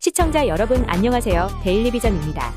시청자 여러분 안녕하세요. 데일리비전입니다.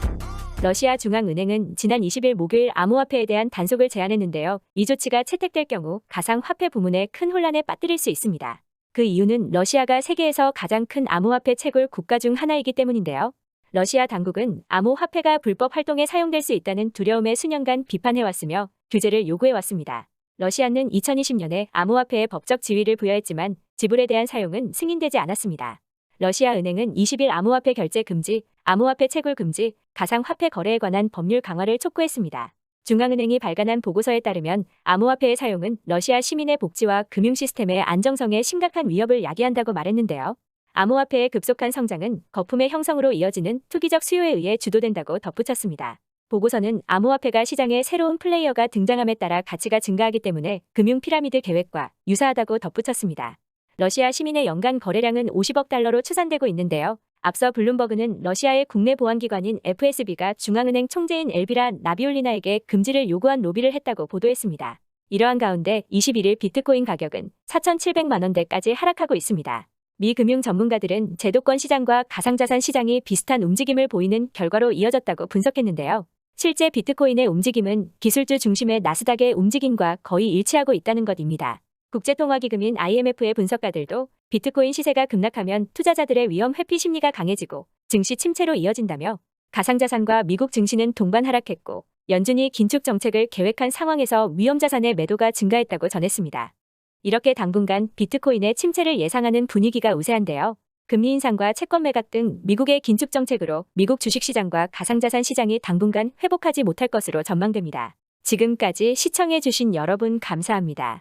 러시아 중앙은행은 지난 20일 목요일 암호화폐에 대한 단속을 제안했는데요. 이 조치가 채택될 경우 가상화폐 부문에 큰 혼란에 빠뜨릴 수 있습니다. 그 이유는 러시아가 세계에서 가장 큰 암호화폐 채굴 국가 중 하나이기 때문인데요. 러시아 당국은 암호화폐가 불법 활동에 사용될 수 있다는 두려움에 수년간 비판해왔으며 규제를 요구해왔습니다. 러시아는 2020년에 암호화폐에 법적 지위를 부여했지만 지불에 대한 사용은 승인되지 않았습니다. 러시아 은행은 20일 암호화폐 결제 금지, 암호화폐 채굴 금지, 가상화폐 거래에 관한 법률 강화를 촉구했습니다. 중앙은행이 발간한 보고서에 따르면 암호화폐의 사용은 러시아 시민의 복지와 금융 시스템의 안정성에 심각한 위협을 야기한다고 말했는데요. 암호화폐의 급속한 성장은 거품의 형성으로 이어지는 투기적 수요에 의해 주도된다고 덧붙였습니다. 보고서는 암호화폐가 시장에 새로운 플레이어가 등장함에 따라 가치가 증가하기 때문에 금융 피라미드 계획과 유사하다고 덧붙였습니다. 러시아 시민의 연간 거래량은 50억 달러로 추산되고 있는데요. 앞서 블룸버그는 러시아의 국내 보안기관인 FSB가 중앙은행 총재인 엘비라 나비올리나에게 금지를 요구한 로비를 했다고 보도했습니다. 이러한 가운데 21일 비트코인 가격은 4,700만 원대까지 하락하고 있습니다. 미 금융 전문가들은 제도권 시장과 가상자산 시장이 비슷한 움직임을 보이는 결과로 이어졌다고 분석했는데요. 실제 비트코인의 움직임은 기술주 중심의 나스닥의 움직임과 거의 일치하고 있다는 것입니다. 국제통화기금인 IMF의 분석가들도 비트코인 시세가 급락하면 투자자들의 위험 회피 심리가 강해지고 증시 침체로 이어진다며 가상자산과 미국 증시는 동반 하락했고 연준이 긴축 정책을 계획한 상황에서 위험 자산의 매도가 증가했다고 전했습니다. 이렇게 당분간 비트코인의 침체를 예상하는 분위기가 우세한데요. 금리 인상과 채권 매각 등 미국의 긴축 정책으로 미국 주식시장과 가상자산 시장이 당분간 회복하지 못할 것으로 전망됩니다. 지금까지 시청해주신 여러분 감사합니다.